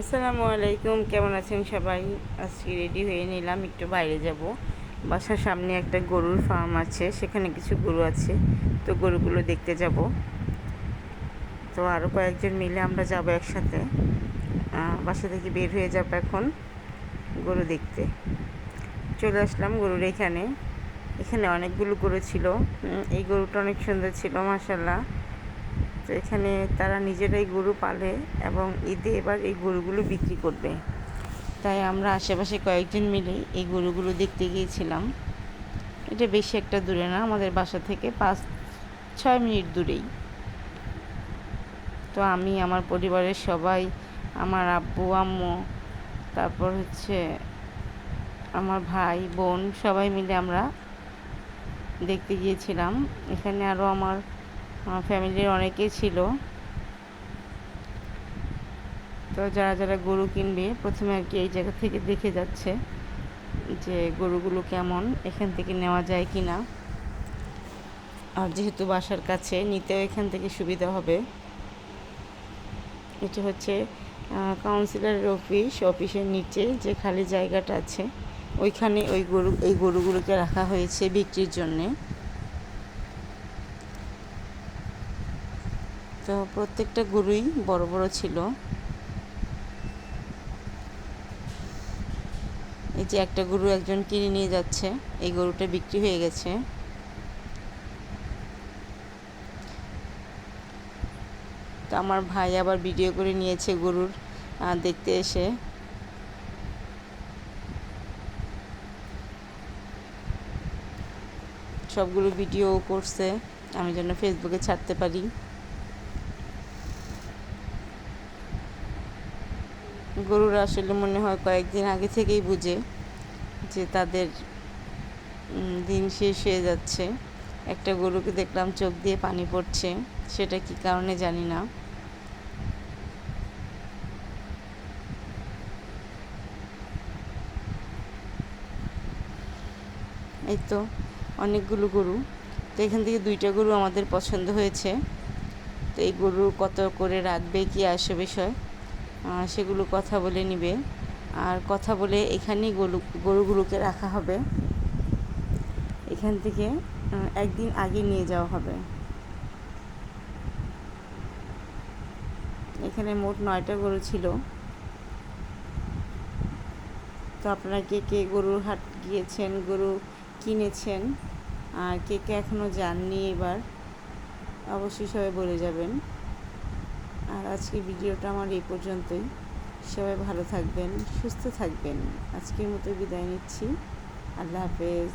আসসালামু আলাইকুম, কেমন আছেন সবাই? আজকে রেডি হয়ে নিলাম, একটু বাইরে যাব। বাসার সামনে একটা গরুর ফার্ম আছে, সেখানে কিছু গরু আছে, তো গরুগুলো দেখতে যাব। তো আরও কয়েকজন মিলে আমরা যাব একসাথে। বাসা থেকে বের হয়ে যাব এখন গরু দেখতে। চলে আসলাম গরুর এখানে। এখানে অনেকগুলো গরু ছিল। এই গরুটা অনেক সুন্দর ছিল মাসাল্লাহ তো এখানে তারা নিজেরাই গরু পালে এবং ঈদে এবার এই গরুগুলো বিক্রি করবে। তাই আমরা আশেপাশে কয়েকজন মিলে এই গরুগুলো দেখতে গিয়েছিলাম। এটা বেশি একটা দূরে না, আমাদের বাসা থেকে পাঁচ, ছয় মিনিট দূরেই। তো আমি, আমার পরিবারের সবাই, আমার আব্বু, আম্মু, তারপর হচ্ছে আমার ভাই, বোন, সবাই মিলে আমরা দেখতে গিয়েছিলাম। এখানে আরও আমার ফ্যামিলির অনেকেই ছিল। তো যারা যারা গরু কিনবে, প্রথমে আর কি এই জায়গা থেকে দেখে যাচ্ছে যে গরুগুলো কেমন, এখান থেকে নেওয়া যায় কি না আর যেহেতু বাসার কাছে, নিতেও এখান থেকে সুবিধা হবে। এটা হচ্ছে কাউন্সিলরের অফিস অফিসের নিচে যে খালি জায়গাটা আছে, ওইখানে ওই গরু, এই গরুগুলোকে রাখা হয়েছে বিক্রির জন্যে। তো প্রত্যেকটা গরুই বড় বড় ছিল। এই যে একটা গরু একজন কিনে নিয়ে যাচ্ছে, এই গরুটা বিক্রি হয়ে গেছে। তো আমার ভাই আবার ভিডিও করে নিয়েছে গরুর দেখতে এসে। সবগুলো ভিডিও করছে, আমি যেন ফেসবুকে ছাড়তে পারি। গরুরা আসলে মনে হয় কয়েকদিন আগে থেকেই বুঝে যে তাদের দিন শেষ হয়ে যাচ্ছে। একটা গরুকে দেখলাম চোখ দিয়ে পানি পড়ছে, সেটা কি কারণে জানি না। এই তো অনেকগুলো গরু। তো এখান থেকে দুইটা গরু আমাদের পছন্দ হয়েছে। তো এই গরু কত করে রাখবে, কি আসে বিষয়? সেগুলো কথা বলে নিবে। আর কথা বলে এখানেই গরু, গরুগুলোকে রাখা হবে। এখান থেকে একদিন আগে নিয়ে যাওয়া হবে। এখানে মোট নয়টা গরু ছিল। তো আপনারা কে কে গরুর হাট গিয়েছেন, গরু কিনেছেন, আর কে কে এখনও যাননি এবার, অবশ্যই সবাই বলে যাবেন। আর আজকে ভিডিওটা আমার এই পর্যন্তই। সবাই ভালো থাকবেন, সুস্থ থাকবেন। আজকের মতো বিদায় নিচ্ছি। আল্লাহ হাফেজ।